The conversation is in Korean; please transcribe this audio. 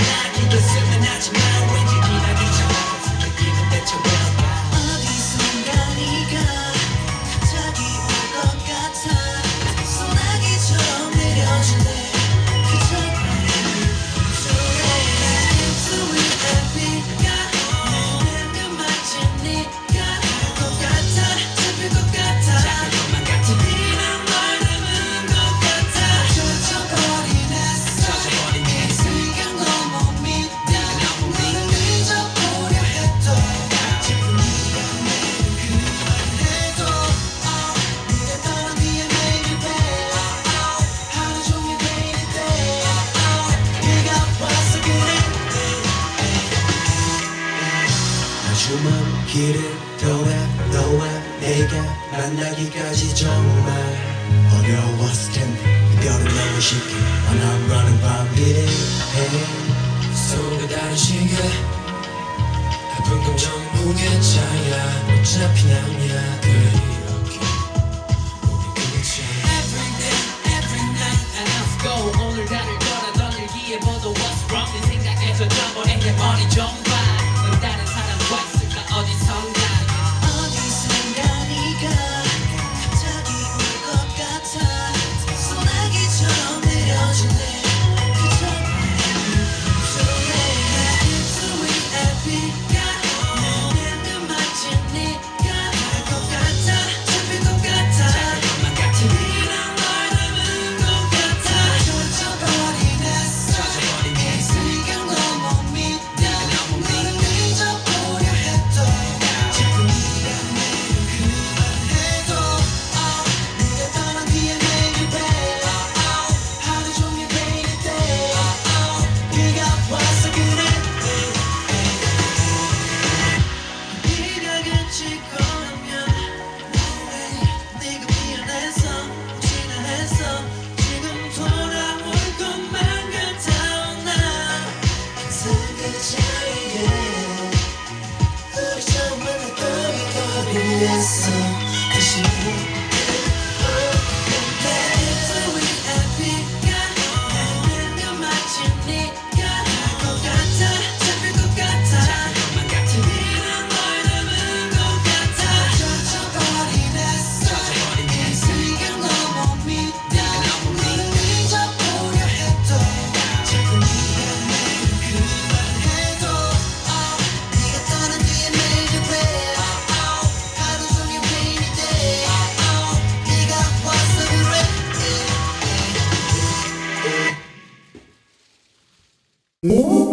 isso que aconteceu. 길을 더해 너와 내가 만나기까지 정말 어려웠을 텐데 이별은 너무 쉽게 On I'm running by 미래해 서로 다른 시계 아픈 감정 무게 차야 어차피 남이야 그래 이렇게 우리 끝이야 Every day, every night I love go. 오늘 나를 떠나 던일기에 보도 What's wrong. 네 생각에서 떠버린 내 머리 정도. Yes, sir. Ooh.